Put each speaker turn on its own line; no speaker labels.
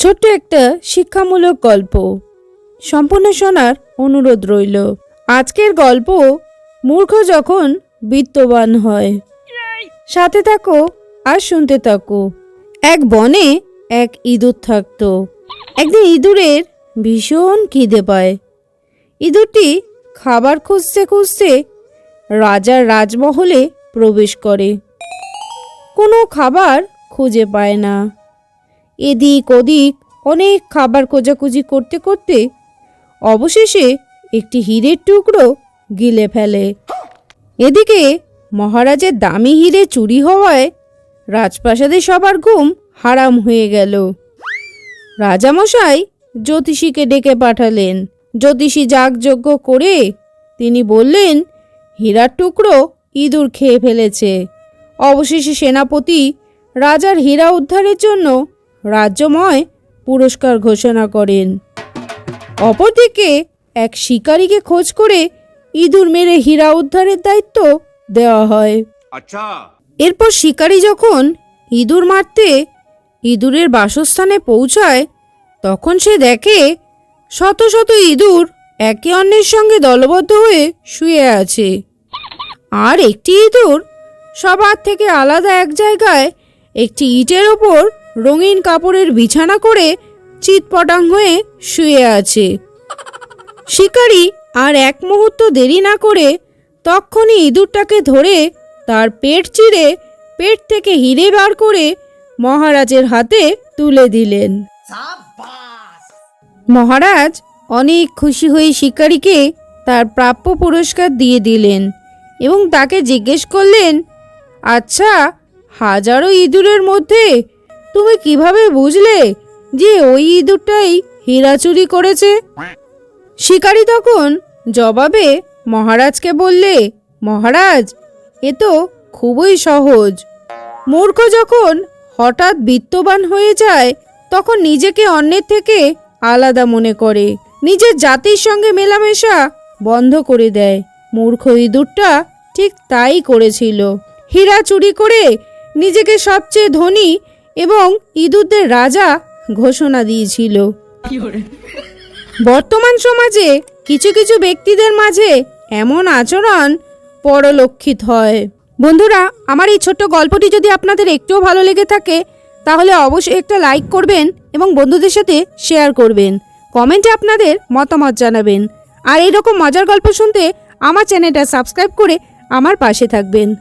ছোট্ট একটা শিক্ষামূলক গল্প। সম্পূর্ণ শোনার অনুরোধ রইল। আজকের গল্প মূর্খ যখন বিত্তবান হয়। সাথে থাকো আর শুনতে থাকো। এক বনে এক ইঁদুর থাকতো। একদিন ইঁদুরের ভীষণ খিদে পায়। ইঁদুরটি খাবার খুঁজতে খুঁজতে রাজার রাজমহলে প্রবেশ করে। কোনো খাবার খুঁজে পায় না। এদিক ওদিক অনেক খাবার খোঁজাখুঁজি করতে করতে অবশেষে একটি হীরের টুকরো গিলে ফেলে। এদিকে মহারাজের দামি হিরে চুরি হওয়ায় রাজপ্রাসাদে সবার ঘুম হারাম হয়ে গেল। রাজামশাই জ্যোতিষীকে ডেকে পাঠালেন। জ্যোতিষী যাগযজ্ঞ করে তিনি বললেন, হীরার টুকরো ইঁদুর খেয়ে ফেলেছে। অবশেষে সেনাপতি রাজার হীরা উদ্ধারের জন্য রাজ্যময় পুরস্কার ঘোষণা করেন। অপরদিকে এক শিকারীকে খোঁজ করে ইঁদুর মেরে হীরা উদ্ধারের দায়িত্ব দেওয়া হয়।
আচ্ছা।
এরপর শিকারী যখন ইঁদুর মারতে ইঁদুরের বাসস্থানে পৌঁছায় তখন সে দেখে শত শত ইঁদুর একে অন্যের সঙ্গে দলবদ্ধ হয়ে শুয়ে আছে। আর একটি ইঁদুর সবার থেকে আলাদা এক জায়গায় একটি ইটের ওপর রঙিন কাপড়ের বিছানা করে চিৎপটাং হয়ে শুয়ে আছে। শিকারী আর এক মুহূর্ত দেরি না করে তক্ষণই ইঁদুরটাকে ধরে তার পেট চিরে পেট থেকে হিরে বার করে মহারাজের হাতে তুলে দিলেন। মহারাজ অনেক খুশি হয়ে শিকারীকে তার প্রাপ্য পুরস্কার দিয়ে দিলেন এবং তাকে জিজ্ঞেস করলেন আচ্ছা হাজারো ইঁদুরের মধ্যে তুমি কীভাবে বুঝলে যে ওই ইঁদুরটাই হীরা চুরি করেছে? শিকারী তখন জবাবে মহারাজকে বললে, মহারাজ, এ তো খুবই সহজ। মূর্খ যখন হঠাৎ বিত্তবান হয়ে যায়, তখন নিজেকে অন্যের থেকে আলাদা মনে করে। নিজের জাতির সঙ্গে মেলামেশা বন্ধ করে দেয়। মূর্খ ইঁদুরটা ঠিক তাই করেছিল। হীরা চুরি করে নিজেকে সবচেয়ে ধনী এবং ইঁদুরদের রাজা ঘোষণা দিয়েছিল। বর্তমান সমাজে কিছু কিছু ব্যক্তিদের মাঝে এমন আচরণ পরলক্ষিত হয়। বন্ধুরা, আমার এই ছোট্ট গল্পটি যদি আপনাদের একটুও ভালো লেগে থাকে, তাহলে অবশ্যই একটা লাইক করবেন এবং বন্ধুদের সাথে শেয়ার করবেন। কমেন্টে আপনাদের মতামত জানাবেন। আর এইরকম মজার গল্প শুনতে আমার চ্যানেলটা সাবস্ক্রাইব করে আমার পাশে থাকবেন।